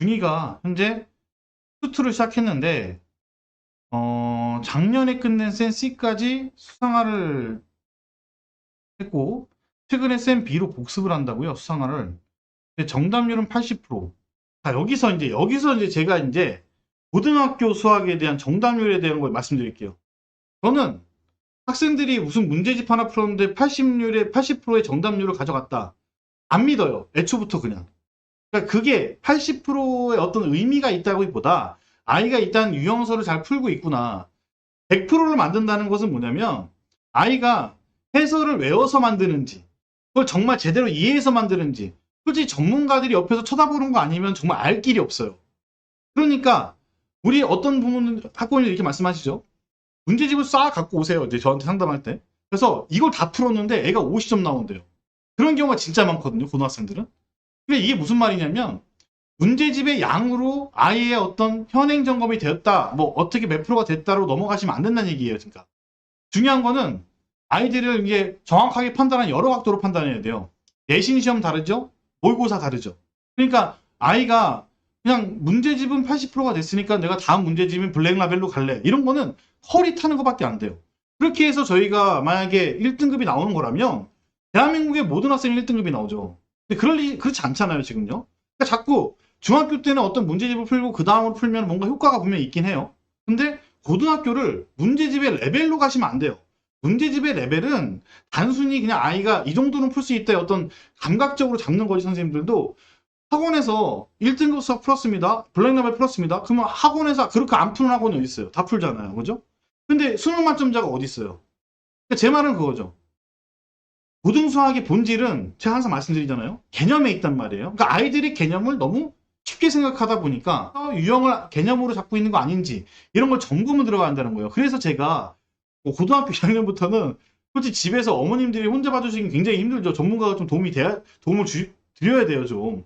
중이가 현재 투투를 시작했는데 어, 작년에 끝낸 센 C까지 수상화를 했고 최근에 센 B로 복습을 한다고요 수상화를 정답률은 80%. 자 여기서 이제 여기서 이제 제가 이제 고등학교 수학에 대한 정답률에 대한 걸 말씀드릴게요. 저는 학생들이 무슨 문제집 하나 풀었는데 80률에 80%의 정답률을 가져갔다. 안 믿어요. 애초부터 그냥. 그러니까 그게 80%의 어떤 의미가 있다기보다 아이가 일단 유형서를 잘 풀고 있구나. 100%를 만든다는 것은 뭐냐면 아이가 해설을 외워서 만드는지 그걸 정말 제대로 이해해서 만드는지 솔직히 전문가들이 옆에서 쳐다보는 거 아니면 정말 알 길이 없어요. 그러니까 우리 어떤 부모는 학부모님 이렇게 말씀하시죠. 문제집을 싹 갖고 오세요. 이제 저한테 상담할 때. 그래서 이걸 다 풀었는데 애가 50점 나온대요. 그런 경우가 진짜 많거든요. 고등학생들은. 근데 이게 무슨 말이냐면 문제집의 양으로 아이의 어떤 현행 점검이 되었다, 뭐 어떻게 몇 프로가 됐다로 넘어가시면 안 된다는 얘기예요. 그러니까 중요한 거는 아이들을 이제 정확하게 판단하는 여러 각도로 판단해야 돼요. 내신 시험 다르죠? 모의고사 다르죠? 그러니까 아이가 그냥 문제집은 80%가 됐으니까 내가 다음 문제집은 블랙라벨로 갈래. 이런 거는 허리 타는 것밖에 안 돼요. 그렇게 해서 저희가 만약에 1등급이 나오는 거라면 대한민국의 모든 학생이 1등급이 나오죠. 근데 그럴 리, 그렇지 않잖아요, 지금요. 그러니까 자꾸 중학교 때는 어떤 문제집을 풀고 그 다음으로 풀면 뭔가 효과가 분명히 있긴 해요. 근데 고등학교를 문제집의 레벨로 가시면 안 돼요. 문제집의 레벨은 단순히 그냥 아이가 이 정도는 풀 수 있다 어떤 감각적으로 잡는 거지 선생님들도 학원에서 1등급 수학 풀었습니다. 블랙라벨 풀었습니다. 그러면 학원에서 그렇게 안 푸는 학원이 어디 있어요? 다 풀잖아요. 그죠? 근데 수능 만점자가 어디 있어요? 그러니까 제 말은 그거죠. 고등수학의 본질은 제가 항상 말씀드리잖아요. 개념에 있단 말이에요. 그러니까 아이들이 개념을 너무 쉽게 생각하다 보니까 어, 유형을 개념으로 잡고 있는 거 아닌지 이런 걸 점검을 들어간다는 거예요. 그래서 제가 뭐 고등학교 1학년부터는 솔직히 집에서 어머님들이 혼자 봐주시기 굉장히 힘들죠. 전문가가 좀 도움이 돼야 도움을 주, 드려야 돼요 좀.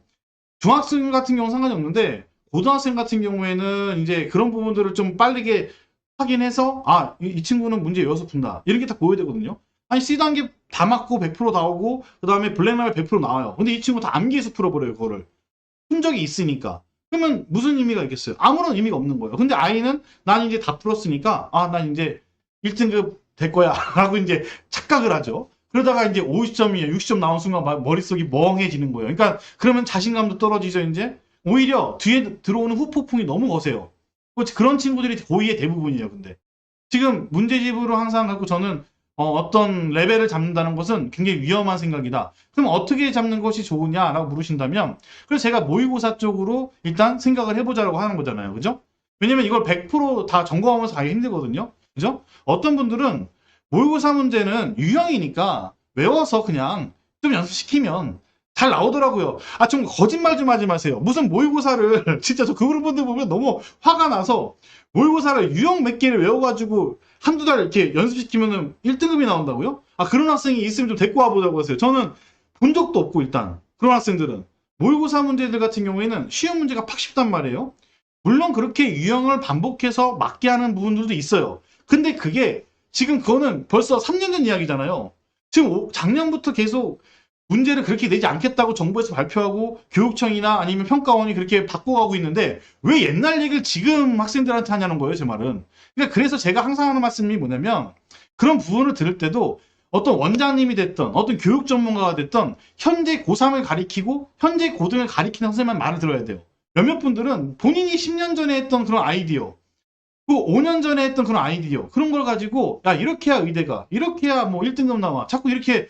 중학생 같은 경우는 상관이 없는데 고등학생 같은 경우에는 이제 그런 부분들을 좀 빠르게 확인해서 아이 친구는 문제 외워서 푼다 이렇게 딱 보여야 되거든요. 아니 C 단계 다 맞고 100% 나오고 그 다음에 블랙라벨 100% 나와요. 근데 이 친구 다 암기해서 풀어버려요 그거를. 푼 적이 있으니까. 그러면 무슨 의미가 있겠어요? 아무런 의미가 없는 거예요. 근데 아이는 난 이제 다 풀었으니까 아 난 이제 1등급 될 거야 라고 이제 착각을 하죠. 그러다가 이제 50점이에요. 60점 나온 순간 막 머릿속이 멍해지는 거예요. 그러니까 그러면 자신감도 떨어지죠, 이제. 오히려 뒤에 들어오는 후폭풍이 너무 거세요. 그런 친구들이 고의의 대부분이에요, 근데. 지금 문제집으로 항상 갖고 저는 어, 떤 레벨을 잡는다는 것은 굉장히 위험한 생각이다. 그럼 어떻게 잡는 것이 좋으냐라고 물으신다면, 그래서 제가 모의고사 쪽으로 일단 생각을 해보자라고 하는 거잖아요. 그죠? 왜냐면 이걸 100%다 점검하면서 가기 힘들거든요. 그죠? 어떤 분들은 모의고사 문제는 유형이니까 외워서 그냥 좀 연습시키면 잘 나오더라고요. 아, 좀 거짓말 좀 하지 마세요. 무슨 모의고사를, 진짜 저 그런 분들 보면 너무 화가 나서 모의고사를 유형 몇 개를 외워가지고 한두 달 이렇게 연습시키면은 1등급이 나온다고요? 아, 그런 학생이 있으면 좀 데리고 와보자고 하세요. 저는 본 적도 없고, 일단. 그런 학생들은. 모의고사 문제들 같은 경우에는 쉬운 문제가 팍 쉽단 말이에요. 물론 그렇게 유형을 반복해서 맞게 하는 부분들도 있어요. 근데 그게 지금 그거는 벌써 3년 전 이야기잖아요. 지금 오- 작년부터 계속 문제를 그렇게 내지 않겠다고 정부에서 발표하고 교육청이나 아니면 평가원이 그렇게 바꿔가고 있는데 왜 옛날 얘기를 지금 학생들한테 하냐는 거예요, 제 말은. 그러니까 그래서 제가 항상 하는 말씀이 뭐냐면 그런 부분을 들을 때도 어떤 원장님이 됐던 어떤 교육 전문가가 됐던 현재 고3을 가리키고 현재 고등을 가리키는 선생님만 말을 들어야 돼요. 몇몇 분들은 본인이 10년 전에 했던 그런 아이디어 그 5년 전에 했던 그런 아이디어 그런 걸 가지고 야 이렇게 해야 의대가 이렇게 해야 뭐 1등급 나와 자꾸 이렇게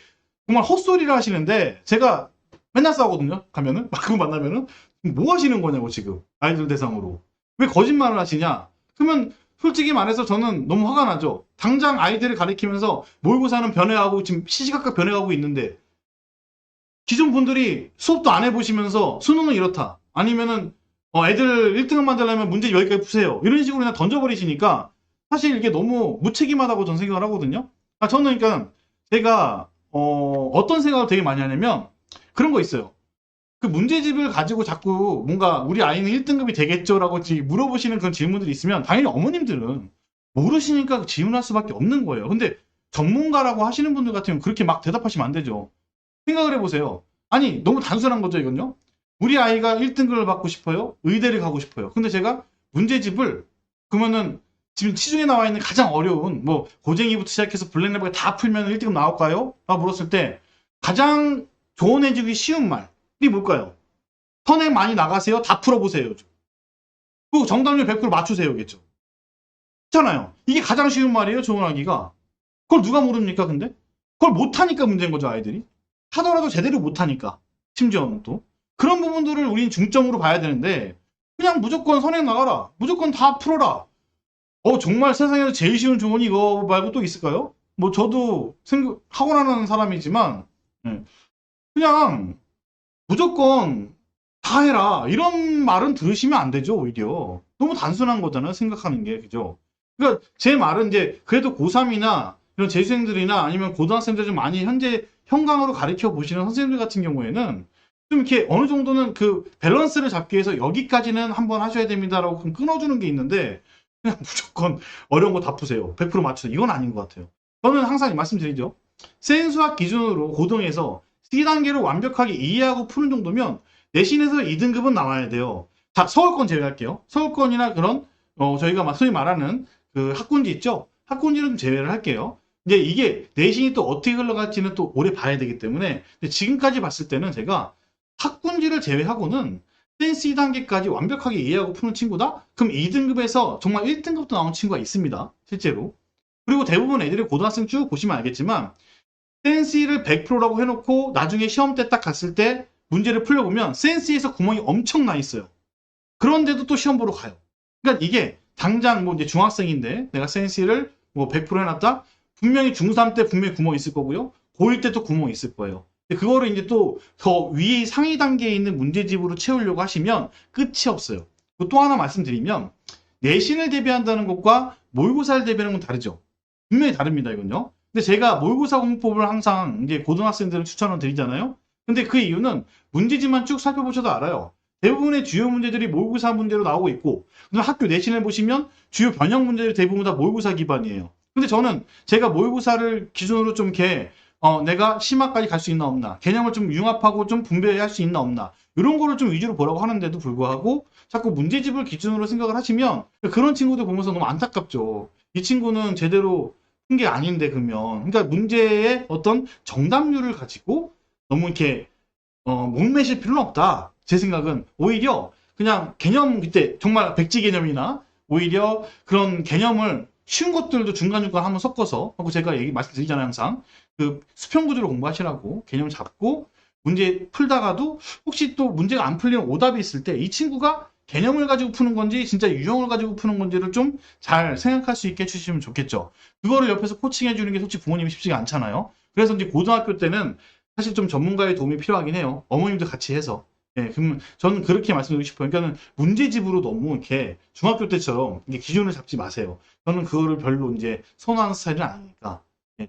정말 헛소리를 하시는데 제가 맨날 싸우거든요 가면은. 막 그거 만나면은. 뭐 하시는 거냐고 지금. 아이들 대상으로. 왜 거짓말을 하시냐? 그러면 솔직히 말해서 저는 너무 화가 나죠. 당장 아이들을 가리키면서 모의고사는 변해가고 지금 시시각각 변해가고 있는데 기존 분들이 수업도 안 해보시면서 수능은 이렇다. 아니면은 어, 애들 1등급 만들려면 문제 여기까지 푸세요. 이런 식으로 그냥 던져버리시니까 사실 이게 너무 무책임하다고 저는 생각을 하거든요. 아, 저는 그러니까 제가 어, 어떤 생각을 되게 많이 하냐면 그런 거 있어요. 그 문제집을 가지고 자꾸 뭔가 우리 아이는 1등급이 되겠죠라고 지- 물어보시는 그런 질문들이 있으면 당연히 어머님들은 모르시니까 질문할 수밖에 없는 거예요. 근데 전문가라고 하시는 분들 같으면 그렇게 막 대답하시면 안 되죠. 생각을 해보세요. 아니 너무 단순한 거죠 이건요. 우리 아이가 1등급을 받고 싶어요. 의대를 가고 싶어요. 근데 제가 문제집을 그러면은 지금 시중에 나와 있는 가장 어려운 뭐 고쟁이부터 시작해서 블랙랩을 다 풀면 1등급 나올까요? 라고 물었을 때 가장 조언해주기 쉬운 말이 뭘까요? 선행 많이 나가세요. 다 풀어보세요. 그 정답률 100% 맞추세요겠죠. 그렇잖아요. 이게 가장 쉬운 말이에요. 조언하기가. 그걸 누가 모릅니까? 근데 그걸 못하니까 문제인 거죠. 아이들이 하더라도 제대로 못하니까 심지어는 또 그런 부분들을 우리는 중점으로 봐야 되는데 그냥 무조건 선행 나가라. 무조건 다 풀어라. 어 정말 세상에서 제일 쉬운 조언이 이거 말고 또 있을까요? 뭐 저도 생각 학원하는 사람이지만 예. 그냥 무조건 다 해라 이런 말은 들으시면 안 되죠 오히려 너무 단순한 거잖아요 생각하는 게 그죠 그러니까 제 말은 이제 그래도 고3이나 이런 재수생들이나 아니면 고등학생들 좀 많이 현재 현강으로 가르쳐 보시는 선생님들 같은 경우에는 좀 이렇게 어느 정도는 그 밸런스를 잡기 위해서 여기까지는 한번 하셔야 됩니다라고 좀 끊어주는 게 있는데 그냥 무조건 어려운 거 다 푸세요 100% 맞추세요 이건 아닌 것 같아요 저는 항상 말씀드리죠 센 수학 기준으로 고등에서 C단계로 완벽하게 이해하고 푸는 정도면 내신에서 2등급은 나와야 돼요. 자, 서울권 제외할게요. 서울권이나 그런 어, 저희가 막 소위 말하는 그 학군지 있죠? 학군지는 좀 제외를 할게요. 이제 이게 내신이 또 어떻게 흘러갈지는 또 오래 봐야 되기 때문에 지금까지 봤을 때는 제가 학군지를 제외하고는 센스 2단계까지 완벽하게 이해하고 푸는 친구다? 그럼 2등급에서 정말 1등급도 나온 친구가 있습니다. 실제로. 그리고 대부분 애들이 고등학생 쭉 보시면 알겠지만 센스를 100%라고 해놓고 나중에 시험 때 딱 갔을 때 문제를 풀려보면 센스에서 구멍이 엄청 나 있어요. 그런데도 또 시험 보러 가요. 그러니까 이게 당장 뭐 이제 중학생인데 내가 센스를 뭐 100% 해놨다? 분명히 중3 때 분명히 구멍이 있을 거고요. 고1 때또 구멍이 있을 거예요. 그거를 이제 또 더 위에 상위 단계에 있는 문제집으로 채우려고 하시면 끝이 없어요. 또 하나 말씀드리면 내신을 대비한다는 것과 모의고사를 대비하는 건 다르죠. 분명히 다릅니다, 이건요. 근데 제가 모의고사 공법을 항상 이제 고등학생들은 추천을 드리잖아요. 근데 그 이유는 문제집만 쭉 살펴보셔도 알아요. 대부분의 주요 문제들이 모의고사 문제로 나오고 있고, 학교 내신을 보시면 주요 변형 문제들이 대부분 다 모의고사 기반이에요. 근데 저는 제가 모의고사를 기준으로 좀 이렇게 어, 내가 심화까지 갈 수 있나 없나, 개념을 좀 융합하고 좀 분배할 수 있나 없나, 이런 거를 좀 위주로 보라고 하는데도 불구하고 자꾸 문제집을 기준으로 생각을 하시면 그런 친구들 보면서 너무 안타깝죠. 이 친구는 제대로 푼게 아닌데 그러면. 그러니까 문제의 어떤 정답률을 가지고 너무 이렇게 어, 목매실 필요는 없다. 제 생각은. 오히려 그냥 개념 그때 정말 백지 개념이나 오히려 그런 개념을 쉬운 것들도 중간중간 한번 섞어서 하고 제가 얘기 말씀드리잖아요 항상 그 수평 구조를 공부하시라고 개념 잡고 문제 풀다가도 혹시 또 문제가 안 풀리는 오답이 있을 때 이 친구가 개념을 가지고 푸는 건지 진짜 유형을 가지고 푸는 건지를 좀 잘 생각할 수 있게 해주시면 좋겠죠. 그거를 옆에서 코칭해 주는 게 솔직히 부모님이 쉽지가 않잖아요. 그래서 이제 고등학교 때는 사실 좀 전문가의 도움이 필요하긴 해요. 어머님도 같이 해서. 예, 그러면 저는 그렇게 말씀드리고 싶어요. 그러니까는 문제집으로 너무 이렇게 중학교 때처럼 기준을 잡지 마세요. 저는 그거를 별로 이제 선호하는 스타일은 아니니까. 예.